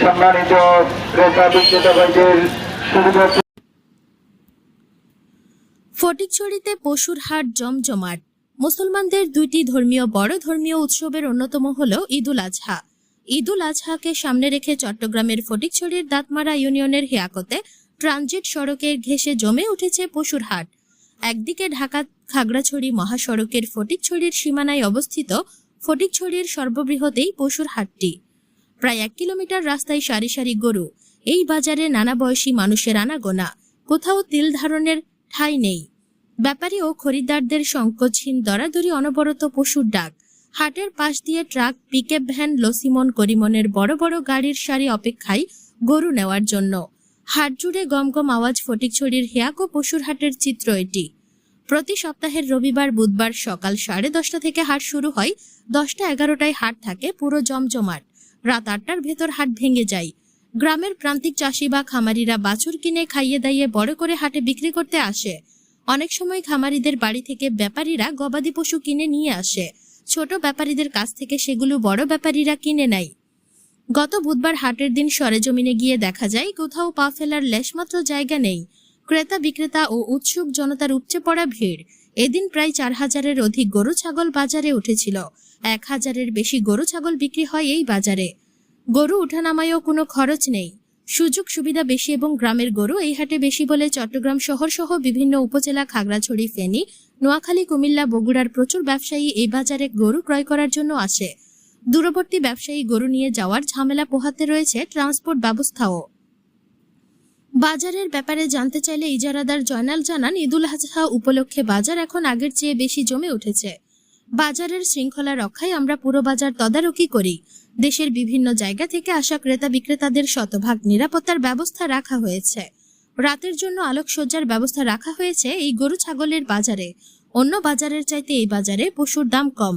সম্মানিত ক্রেতা বিক্রেতা ফটিকছড়িতে পশুর হাট জমজমাট। মুসলমানদের দুইটি ধর্মীয় বড় ধর্মীয় উৎসবের অন্যতম হল ঈদুল আজহা। ঈদুল আজহাকে সামনে রেখে চট্টগ্রামের ফটিকছড়ির দাঁতমারা ইউনিয়নের হিয়াকতে ট্রানজিট সড়কের ঘেসে জমে উঠেছে পশুর হাট। একদিকে ঢাকা খাগড়াছড়ি মহাসড়কের ফটিকছড়ির সীমানায় অবস্থিত ফটিকছড়ির সর্ববৃহৎ এই পশুর হাটটি। প্রায় এক কিলোমিটার রাস্তায় সারি সারি গরু। এই বাজারে নানা বয়সী মানুষের আনাগোনা। কোথাও তিল ধারণের ঠাঁই নেই। ব্যাপারী ও খরিদ্দারদের সংকোচহীন দরাদরি অনবরত পশুর ডাক। হাটের পাশ দিয়ে ট্রাক, পিকআপ ভ্যান, লসিমন, করিমনের বড় বড় গাড়ির সারি অপেক্ষায় গরু নেওয়ার জন্য। হাট জুড়ে গমগম আওয়াজ ফটিকছড়ির হেয়াক পশুর হাটের চিত্র এটি। প্রতি সপ্তাহের রবিবার, বুধবার সকাল সাড়ে দশটা থেকে হাট শুরু হয়। দশটা এগারোটায় হাট থাকে, পুরো জমজমাট। রাত আটটার ভেতর হাট ভেঙে যায়। গ্রামের প্রান্তিক চাষি বা খামারিরা বাছুর কিনে খাইয়ে দাইয়ে বড় করে হাটে বিক্রি করতে আসে। অনেক সময় খামারিদের বাড়ি থেকে ব্যাপারীরা গবাদি পশু কিনে নিয়ে আসে। ছোট ব্যাপারীদের কাছ থেকে সেগুলো বড় ব্যাপারীরা কিনে নেয়। গত বুধবার হাটের দিন সরেজমিনে গিয়ে দেখা যায়, কোথাও পা ফেলার লেশমাত্র জায়গা নেই। ক্রেতা বিক্রেতা ও উৎসুক জনতার উপচে পড়া ভিড়। এদিন প্রায় চার হাজারের অধিক গরু ছাগল বাজারে উঠেছিল। এক হাজারের বেশি গরু ছাগল বিক্রি হয় এই বাজারে। গরু উঠানামায়ও কোনো খরচ নেই। সুযোগ সুবিধা বেশি এবং গ্রামের গরু এই হাটে বেশি বলে চট্টগ্রাম শহর সহ বিভিন্ন উপজেলা খাগড়াছড়ি, ফেনী, নোয়াখালী, কুমিল্লা, বগুড়ার প্রচুর ব্যবসায়ী এই বাজারে গরু ক্রয় করার জন্য আসে। দূরবর্তী ব্যবসায়ী গরু নিয়ে যাওয়ার ঝামেলা পোহাতে রয়েছে ট্রান্সপোর্ট ব্যবস্থাও। বাজারের ব্যাপারে জানতে চাইলে ইজারাদার জয়নাল জানান, ঈদুল আজহা উপলক্ষে বাজার এখন আগের চেয়ে বেশি জমে উঠেছে। বাজারের শৃঙ্খলা রক্ষায় আমরা পুরো বাজার তদারকি করি। দেশের বিভিন্ন জায়গা থেকে আসা ক্রেতা বিক্রেতাদের শতভাগ নিরাপত্তার ব্যবস্থা রাখা হয়েছে। রাতের জন্য আলোকসজ্জার ব্যবস্থা রাখা হয়েছে এই গরু ছাগলের বাজারে। অন্য বাজারের চাইতে এই বাজারে পশুর দাম কম।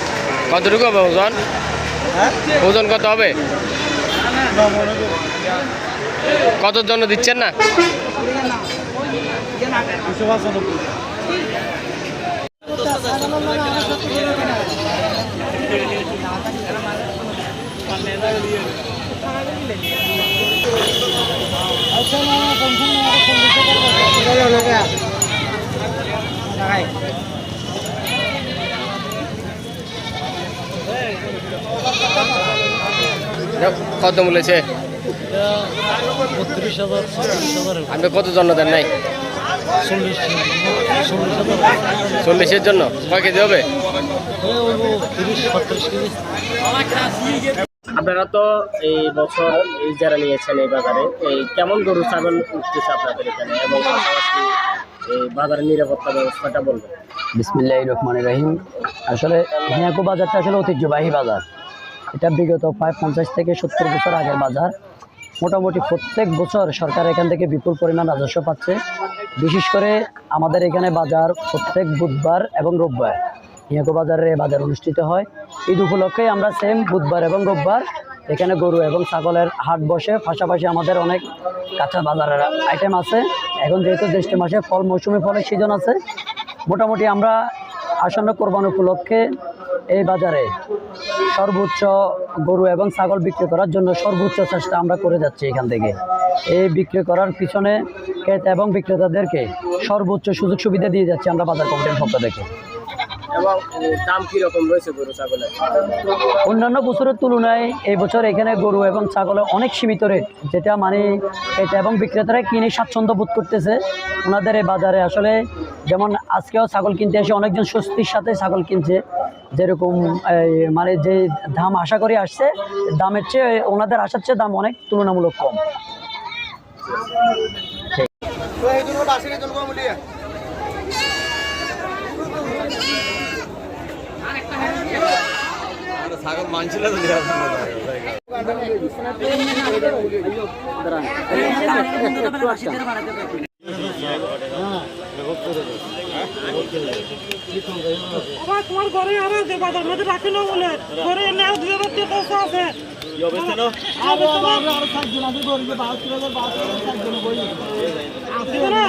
কতটুকু হবে ওজন? ওজন কত হবে? কত জন্য দিচ্ছেন না? কত হাজার আপনি কত জন্য দেন নাই? চল্লিশের জন্য? কয় কেজি হবে? আপনারা তো এই বছর এই যারা নিয়েছেন এই বাজারে এই কেমন গরু ছাগল উঠতেছে আপনাদের এখানে এবং এই বাজারের নিরাপত্তা ব্যবস্থাটা বলবেন? বিসমিল্লাহ রহমান রাহিম। আসলে হিয়াকু বাজারটা আসলে ঐতিহ্যবাহী বাজার। এটা বিগত প্রায় পঞ্চাশ থেকে সত্তর বছর আগের বাজার। মোটামুটি প্রত্যেক বছর সরকার এখান থেকে বিপুল পরিমাণ রাজস্ব পাচ্ছে। বিশেষ করে আমাদের এখানে বাজার প্রত্যেক বুধবার এবং রোববার। হিয়াকু বাজারে এই বাজার অনুষ্ঠিত হয়। ঈদ উপলক্ষে আমরা সেম বুধবার এবং রোববার এখানে গরু এবং ছাগলের হাট বসে। পাশাপাশি আমাদের অনেক কাঁচা বাজারের আইটেম আছে। এখন যেহেতু জ্যৈষ্ঠ মাসে ফল, মৌসুমি ফলের সিজন আছে, মোটামুটি আমরা আসন্ন কোরবান উপলক্ষে এই বাজারে সর্বোচ্চ গরু এবং ছাগল বিক্রি করার জন্য সর্বোচ্চ চেষ্টা আমরা করে যাচ্ছি এখান থেকে। এই বিক্রি করার পিছনে ক্রেতা এবং বিক্রেতাদেরকে সর্বোচ্চ সুযোগ সুবিধা দিয়ে যাচ্ছি আমরা বাজার কমিটির পক্ষ থেকে। এবং দাম কীরকম রয়েছে গরু ছাগলের? অন্যান্য বছরের তুলনায় এই বছর এখানে গরু এবং ছাগলের অনেক সীমিত রেট যেটা মানে এটা এবং বিক্রেতারা কিনে স্বাচ্ছন্দ্য বোধ করতেছে ওনাদের এই বাজারে। আসলে যেমন আজকেও ছাগল কিনতে এসে অনেকজন স্বস্তির সাথে ছাগল কিনছে। যেরকম এই, মানে যে দাম আশা করে আসছে দামের চেয়ে ওনাদের আসার চেয়ে দাম অনেক তুলনামূলক কম। এই দুটো বাসের জন্য কম আবার তোমার ঘরে আর আছে বাজার মধ্যে রাখি না বলে ঘরে এনে আর দুই হাজার টাকা পয়সা আছে আছে না?